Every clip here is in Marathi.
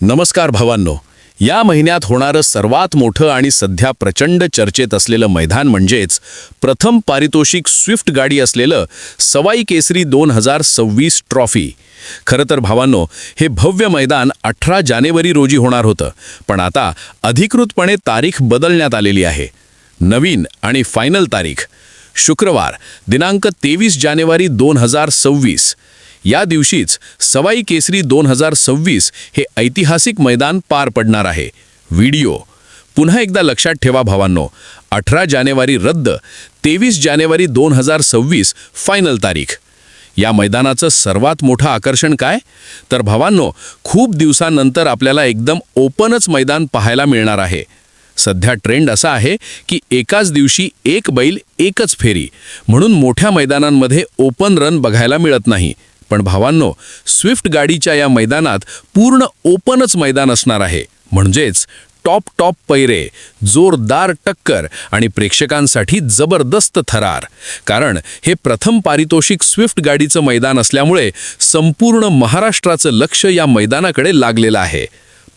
नमस्कार भवांनो. या महिन्यात होणारं सर्वात मोठं आणि सध्या प्रचंड चर्चेत असलेलं मैदान म्हणजेच प्रथम पारितोषिक स्विफ्ट गाडी असलेलं सवाई केसरी दोन हजार सव्वीस ट्रॉफी. खरं तर भावांनो हे भव्य मैदान अठरा जानेवारी रोजी होणार होतं पण आता अधिकृतपणे तारीख बदलण्यात आलेली आहे. नवीन आणि फायनल तारीख. शुक्रवार दिनांक तेवीस जानेवारी दोन हजार सव्वीस. या दिवशीच सवाई केसरी दोन हजार सव्वीस हे ऐतिहासिक मैदान पार पडणार आहे. व्हिडिओ. पुन्हा एकदा लक्षात ठेवा भावांनो. अठरा जानेवारी रद्द तेवीस जानेवारी दोन हजार सव्वीस फायनल तारीख. या मैदानाचं सर्वात मोठं आकर्षण काय? तर भावांनो खूप दिवसांनंतर आपल्याला एकदम ओपनच मैदान पाहायला मिळणार आहे. सध्या ट्रेंड असा आहे की एकाच दिवशी एक बैल एकच फेरी. म्हणून मोठ्या मैदानांमध्ये ओपन रन बघायला मिळत नाही. पण भावांनो स्विफ्ट गाडीच्या या मैदानात पूर्ण ओपनच मैदान असणार आहे. म्हणजेच टॉप टॉप पैरे जोरदार टक्कर आणि प्रेक्षकांसाठी जबरदस्त थरार. कारण हे प्रथम पारितोषिक स्विफ्ट गाडीचं मैदान असल्यामुळे संपूर्ण महाराष्ट्राचं लक्ष या मैदानाकडे लागलेलं आहे.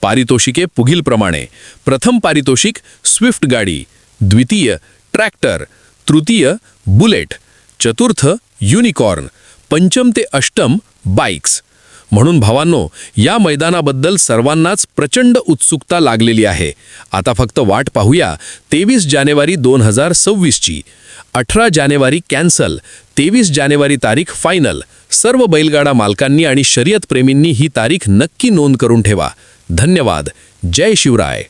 पारितोषिके पुढीलप्रमाणे प्रथम पारितोषिक स्विफ्ट गाडी द्वितीय ट्रॅक्टर तृतीय बुलेट चतुर्थ युनिकॉर्न. पंचम ते अष्टम बाईक्स. म्हणून भावांनो या मैदानाबद्दल सर्वांनाच प्रचंड उत्सुकता लागलेली आहे. आता फक्त वाट पाहूया तेवीस जानेवारी दोन हजार सव्वीसची. अठरा जानेवारी कॅन्सल तेवीस जानेवारी तारीख फायनल. सर्व बैलगाडा मालकांनी आणि शर्यतप्रेमींनी ही तारीख नक्की नोंद करून ठेवा. धन्यवाद. जय शिवराय.